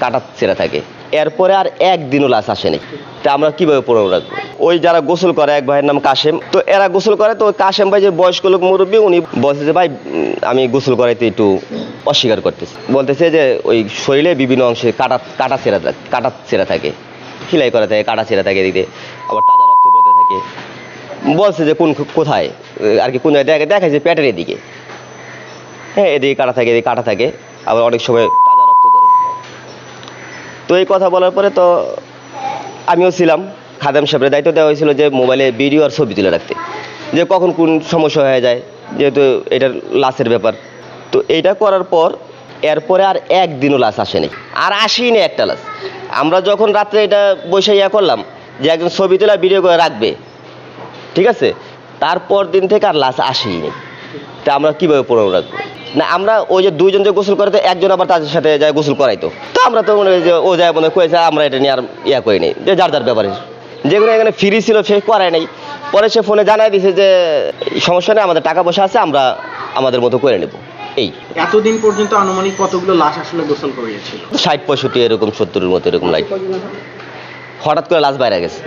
কাটা ছেঁড়া থাকে। এরপরে আর একদিনও লাশ আসেনি। তা আমরা কীভাবে প্রমাণ রাখব? ওই যারা গোসল করে, এক ভাইয়ের নাম কাশেম। তো এরা গোসল করে, তো কাশেম ভাই যে বয়স্ক লোক, মুরব্বী, উনি বলছে যে, ভাই আমি গোসল করাইতে একটু অস্বীকার করতেছি। বলতেছে যে, ওই শরীরে বিভিন্ন অংশে কাটা কাটা ছেঁড়া থাকে, কাটা ছেঁড়া থাকে। সেলাই করা থাকে, কাটা ছেঁড়া থাকে এদিকে। আবার তাজা রক্ত পড়তে থাকে। বলছে যে, কোন, কোথায়? আর কি, কোন জায়গায় দেখে দেখায় যে, পেটের এদিকে। হ্যাঁ এদিকে কাটা থাকে, এদিকে কাটা থাকে। আবার অনেক সময় তো এই কথা বলার পরে তো আমিও ছিলাম, খাদাম সাহেবের দায়িত্ব দেওয়া হয়েছিল যে মোবাইলে ভিডিও আর ছবি তুলে রাখতে, যে কখন কোন সমস্যা হয়ে যায়, যেহেতু এটার লাশের ব্যাপার। তো এটা করার পর, এরপরে আর একদিনও লাশ আসেনি, আর আসেনি একটা লাশ আমরা যখন রাত্রে এটা বসে ইয়া করলাম, যে একজন ছবি তোলা ভিডিও করে রাখবে, ঠিক আছে? তারপর দিন থেকে আর লাশ আসেই নেই তা আমরা কীভাবে প্রমাণ রাখব? না আমরা ওই যে দুইজন যে গোসল করে তো একজন আবার তাদের সাথে যায় গোসল করাইতো। তো আমরা তো মনে হয় যে ও যায় মনে কয়েছে আমরা এটা নিয়ে আর ইয়া করি নি যে যার যার ব্যাপারে। যেগুলো এখানে ফ্রি ছিল সে করায় নাই। পরে সে ফোনে জানাই দিছে যে সমস্যা নেই আমাদের টাকা পয়সা আছে আমরা আমাদের মতো করে নেব। এই। এতদিন পর্যন্ত আনুমানিক কতগুলো লাশ আসলে গোসল করিয়েছিল? ষাট পঁয়ষট্টি এরকম সত্তরের মতো এরকম লাইট হঠাৎ করে লাশ বাইরে গেছে।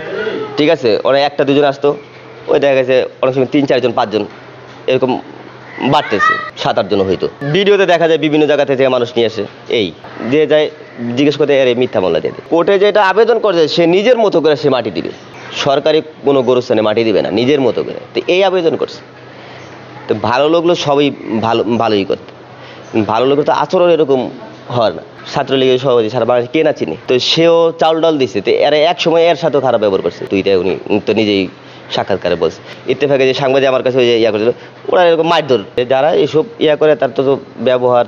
ঠিক আছে ওরা একটা দুজন আসতো। ওই দেখা গেছে অনেক সময় তিন চারজন পাঁচজন এরকম বাড়তেছে, সাত আটজন হইতো। ভিডিওতে দেখা যায় বিভিন্ন জায়গা থেকে মানুষ নিয়ে আসে, এই, যে যায় জিজ্ঞেস করতে, এর, মিথ্যা মামলা দিয়ে। কোর্টে যেটা আবেদন করছে, সে নিজের মতো করে সে মাটি দিবে। সরকারি কোনো গরুস্থানে মাটি দিবে না, নিজের মতো করে। তো এই আবেদন করছে। তো ভালো লোকগুলো সবই ভালো, ভালোই করতে। ভালো লোকের তো আচরণ এরকম হয় না। ছাত্রলীগের সভাপতি সারা বাংলাদেশ কে না চিনি। তো সেও চাউল ডাল দিছে। তো এরা এক সময় এর সাথেও খারাপ ব্যবহার করছে। তুইটা উনি তো নিজেই সাক্ষাৎকারে বলছে। ইত্তেফাকে যে সাংবাদিক আমার কাছে ওই ইয়া করেছিল, ওরা এরকম মারধর যারা এসব ইয়া করে, তার তো তো ব্যবহার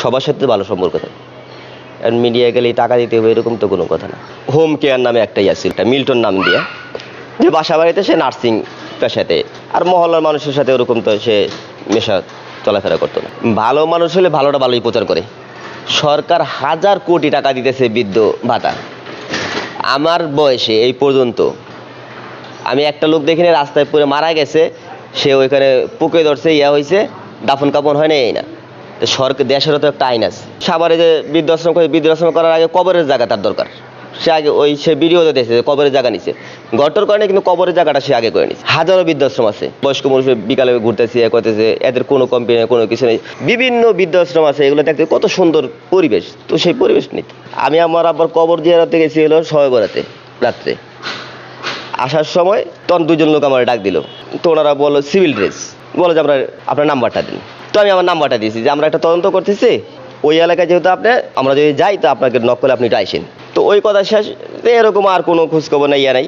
সবার সাথে ভালো সম্পর্ক থাকে। আর মিডিয়া গেলেই টাকা দিতে হবে, এরকম তো কোনো কথা না। হোম কেয়ার নামে একটা ইয়া ছিল মিল্টন নাম দিয়ে। যে বাসা বাড়িতে সে নার্সিং পেশাতে আর মহল্লার মানুষের সাথে ওরকম তো সে মেশা চলাফেরা করতো না। ভালো মানুষ হলে ভালোটা ভালোই প্রচার করে। সরকার হাজার কোটি টাকা দিতেছে বৃদ্ধ ভাতা। আমার বয়সে এই পর্যন্ত আমি একটা লোক দেখিনি, রাস্তায় পড়ে মারা গেছে, সে ওইখানে পুকে ধরছে, ইয়া হয়েছে দাফন কাপন হয় না এই না। তো সরকার, দেশেরও তো একটা আইন আছে। সাভারে যে বৃদ্ধাশ্রম করে বৃদ্ধাশ্রম করার আগে কবরের জায়গা তার দরকার। সে আগে ওই, সে ভিডিওতে দেখছে কবরের জায়গা নিছে। গটর করে না কিন্তু কবরের জায়গাটা সে আগে করে নিছে। হাজারো বৃদ্ধাশ্রম আছে। বয়স্ক মানুষ বিকালে ঘুরতেছে এ করতেছে, এদের কোনো কোম্পানি কোনো কিছু নেই। বিভিন্ন বৃদ্ধাশ্রম আছে, এগুলো দেখতে কত সুন্দর পরিবেশ। তো সেই পরিবেশ নেই। আমি আমার আবার কবর জিয়ারতে গেছি হলো সবাই বেড়াতে রাত্রে। আসার সময় তখন দুজন লোক আমার ডাক দিল। তো ওনারা বলল সিভিল ড্রেস বলো যে, আমরা, আপনার নাম্বারটা দিন। তো আমি আমার নাম্বারটা দিয়েছি, যে, আমরা একটা তদন্ত করতেছি। ওই এলাকায় যেহেতু আপনি, আমরা যদি যাই, তো আপনাকে নক করলে আপনি এটা আইসেন। তো ওই কথা শেষ এরকম আর কোনো খোঁজখবর নাই, ইয়া নাই।